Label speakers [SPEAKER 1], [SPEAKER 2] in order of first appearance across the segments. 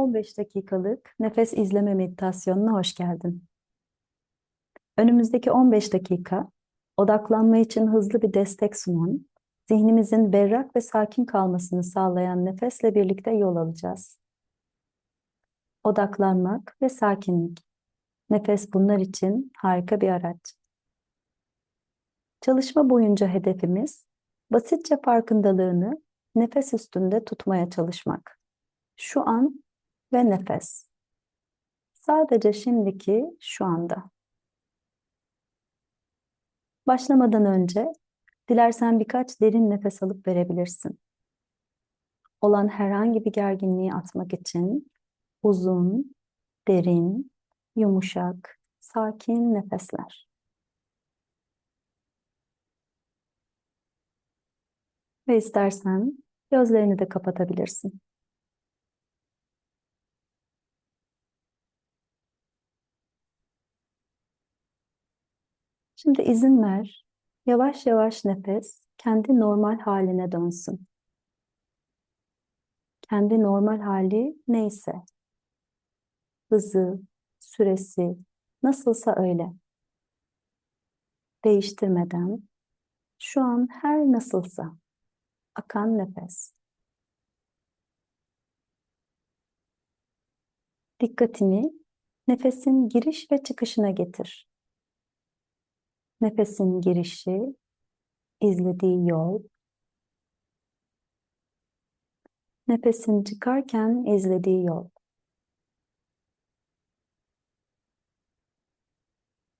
[SPEAKER 1] 15 dakikalık nefes izleme meditasyonuna hoş geldin. Önümüzdeki 15 dakika odaklanma için hızlı bir destek sunan, zihnimizin berrak ve sakin kalmasını sağlayan nefesle birlikte yol alacağız. Odaklanmak ve sakinlik. Nefes bunlar için harika bir araç. Çalışma boyunca hedefimiz basitçe farkındalığını nefes üstünde tutmaya çalışmak. Şu an ve nefes. Sadece şimdiki şu anda. Başlamadan önce dilersen birkaç derin nefes alıp verebilirsin. Olan herhangi bir gerginliği atmak için uzun, derin, yumuşak, sakin nefesler. Ve istersen gözlerini de kapatabilirsin. Şimdi izin ver. Yavaş yavaş nefes kendi normal haline dönsün. Kendi normal hali neyse. Hızı, süresi, nasılsa öyle. Değiştirmeden şu an her nasılsa akan nefes. Dikkatini nefesin giriş ve çıkışına getir. Nefesin girişi, izlediği yol. Nefesin çıkarken izlediği yol.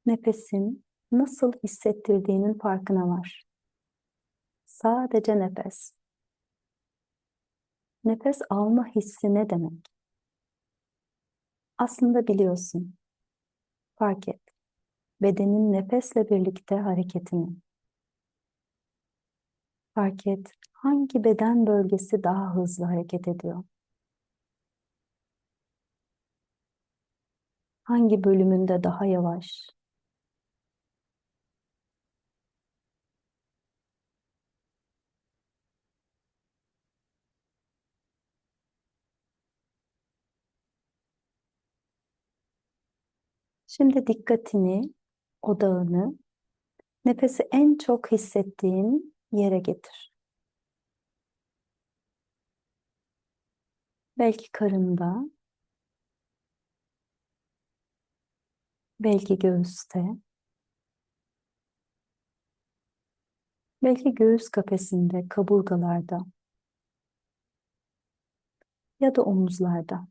[SPEAKER 1] Nefesin nasıl hissettirdiğinin farkına var. Sadece nefes. Nefes alma hissi ne demek? Aslında biliyorsun. Fark et bedenin nefesle birlikte hareketini. Fark et hangi beden bölgesi daha hızlı hareket ediyor? Hangi bölümünde daha yavaş? Şimdi dikkatini odağını nefesi en çok hissettiğin yere getir. Belki karında, belki göğüste, belki göğüs kafesinde, kaburgalarda ya da omuzlarda.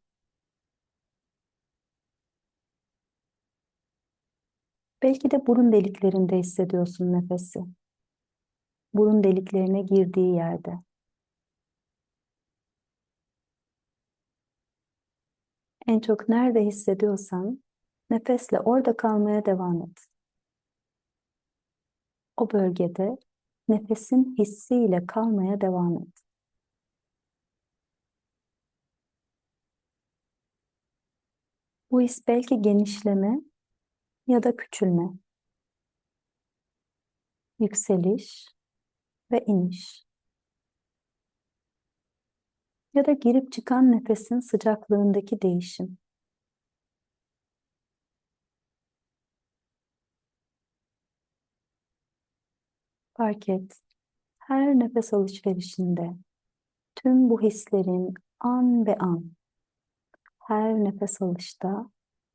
[SPEAKER 1] Belki de burun deliklerinde hissediyorsun nefesi. Burun deliklerine girdiği yerde. En çok nerede hissediyorsan nefesle orada kalmaya devam et. O bölgede nefesin hissiyle kalmaya devam et. Bu his belki genişleme ya da küçülme, yükseliş ve iniş. Ya da girip çıkan nefesin sıcaklığındaki değişim. Fark et, her nefes alışverişinde tüm bu hislerin an be an, her nefes alışta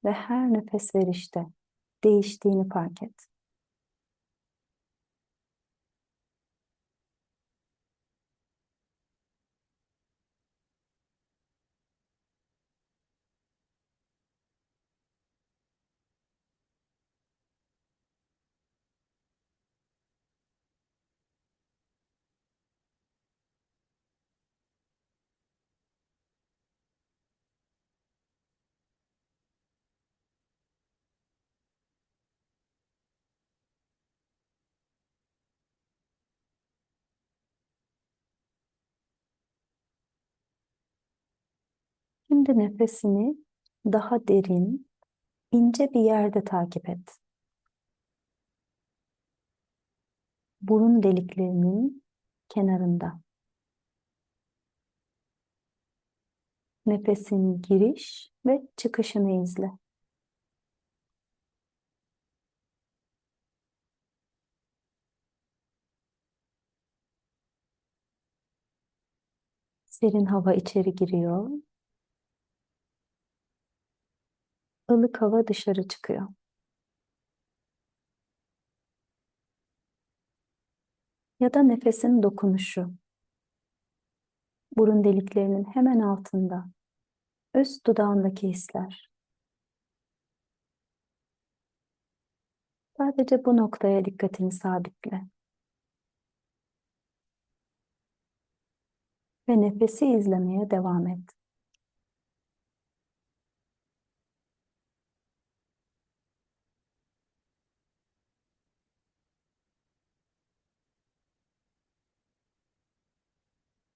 [SPEAKER 1] ve her nefes verişte değiştiğini fark et. Şimdi nefesini daha derin, ince bir yerde takip et. Burun deliklerinin kenarında. Nefesin giriş ve çıkışını izle. Serin hava içeri giriyor. Ilık hava dışarı çıkıyor. Ya da nefesin dokunuşu. Burun deliklerinin hemen altında. Üst dudağındaki hisler. Sadece bu noktaya dikkatini sabitle. Ve nefesi izlemeye devam et.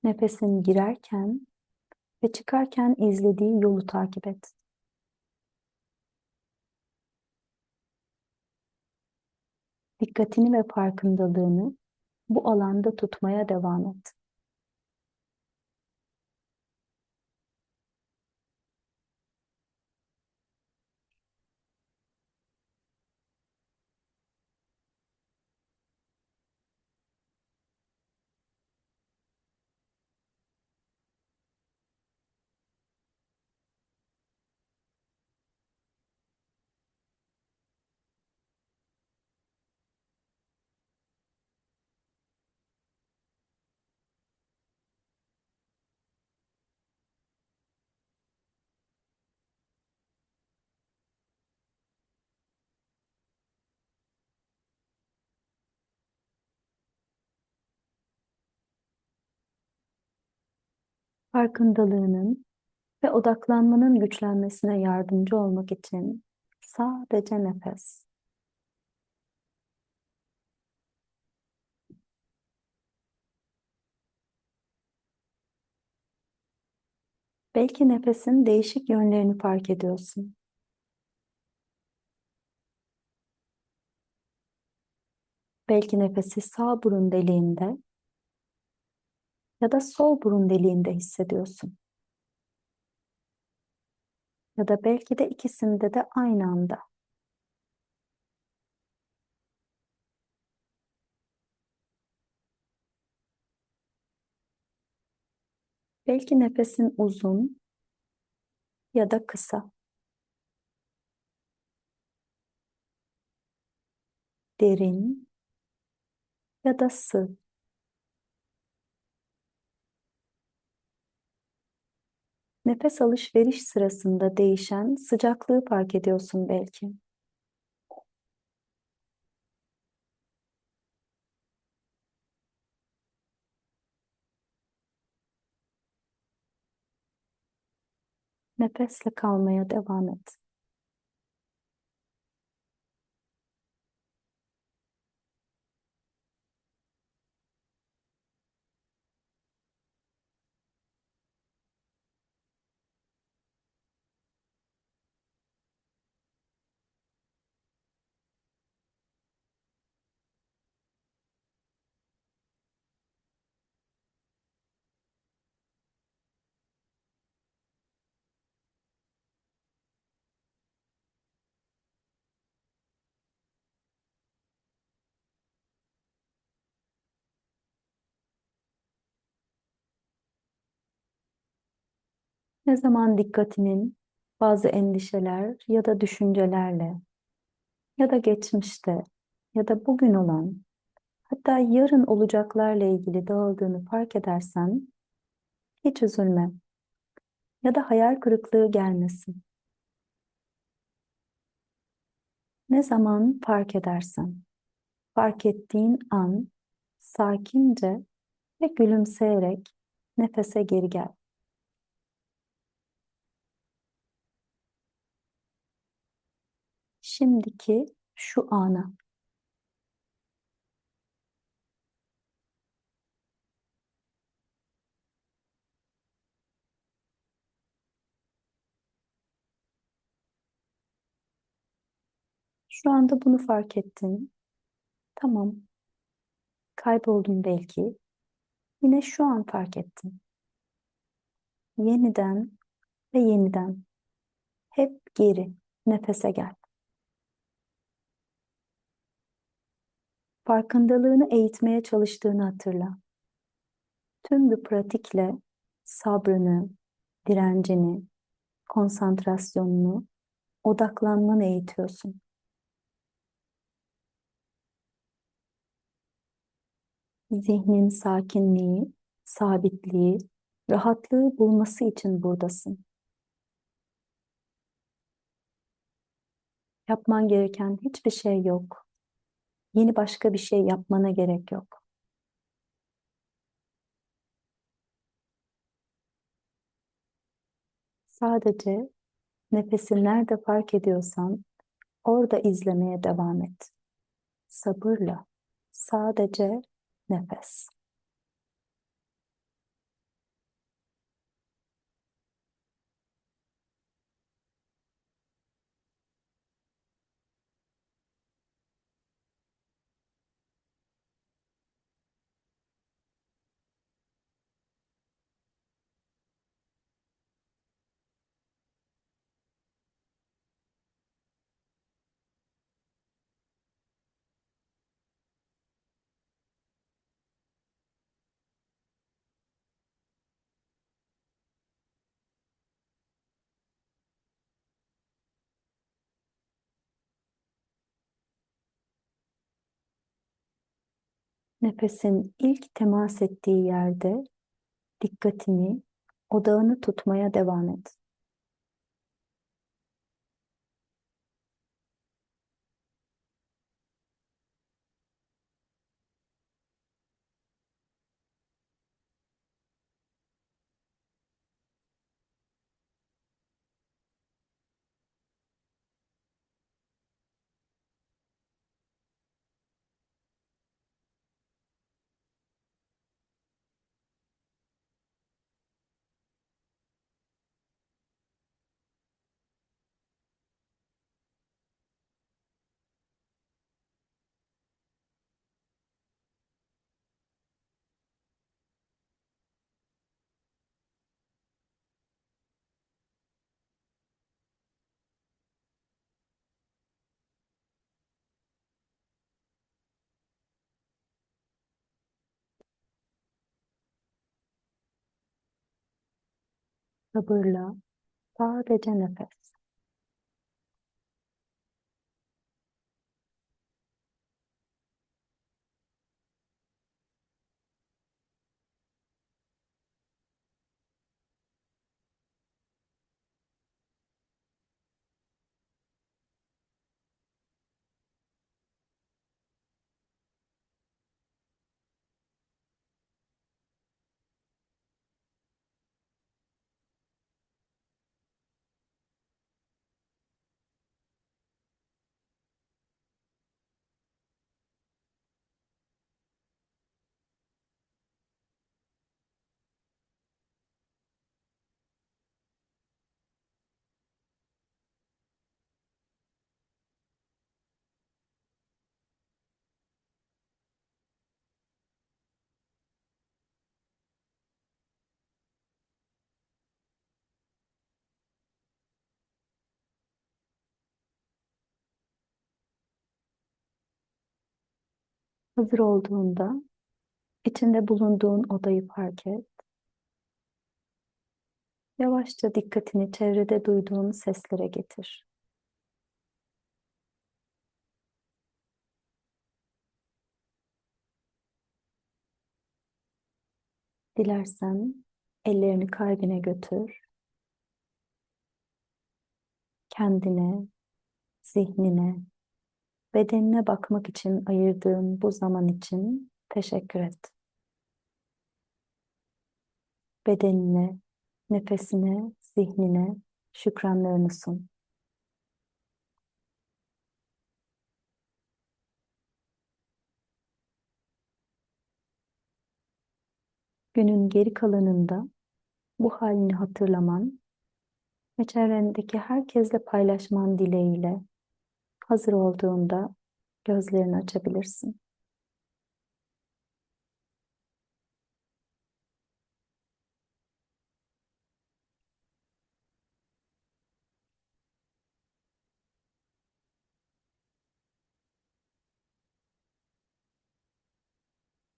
[SPEAKER 1] Nefesin girerken ve çıkarken izlediği yolu takip et. Dikkatini ve farkındalığını bu alanda tutmaya devam et. Farkındalığının ve odaklanmanın güçlenmesine yardımcı olmak için sadece nefes. Belki nefesin değişik yönlerini fark ediyorsun. Belki nefesi sağ burun deliğinde ya da sol burun deliğinde hissediyorsun. Ya da belki de ikisinde de aynı anda. Belki nefesin uzun ya da kısa. Derin ya da sığ. Nefes alış-veriş sırasında değişen sıcaklığı fark ediyorsun belki. Nefesle kalmaya devam et. Ne zaman dikkatinin bazı endişeler ya da düşüncelerle ya da geçmişte ya da bugün olan hatta yarın olacaklarla ilgili dağıldığını fark edersen hiç üzülme ya da hayal kırıklığı gelmesin. Ne zaman fark edersen, fark ettiğin an sakince ve gülümseyerek nefese geri gel. Şimdiki şu ana. Şu anda bunu fark ettin. Tamam. Kayboldun belki. Yine şu an fark ettin. Yeniden ve yeniden hep geri nefese gel. Farkındalığını eğitmeye çalıştığını hatırla. Tüm bir pratikle sabrını, direncini, konsantrasyonunu, odaklanmanı eğitiyorsun. Zihnin sakinliği, sabitliği, rahatlığı bulması için buradasın. Yapman gereken hiçbir şey yok. Yeni başka bir şey yapmana gerek yok. Sadece nefesi nerede fark ediyorsan orada izlemeye devam et. Sabırla. Sadece nefes. Nefesin ilk temas ettiği yerde dikkatini, odağını tutmaya devam et. Sabırla sadece nefes. Hazır olduğunda içinde bulunduğun odayı fark et. Yavaşça dikkatini çevrede duyduğun seslere getir. Dilersen ellerini kalbine götür. Kendine, zihnine, bedenine bakmak için ayırdığın bu zaman için teşekkür et. Bedenine, nefesine, zihnine şükranlarını sun. Günün geri kalanında bu halini hatırlaman ve çevrendeki herkesle paylaşman dileğiyle hazır olduğunda gözlerini açabilirsin.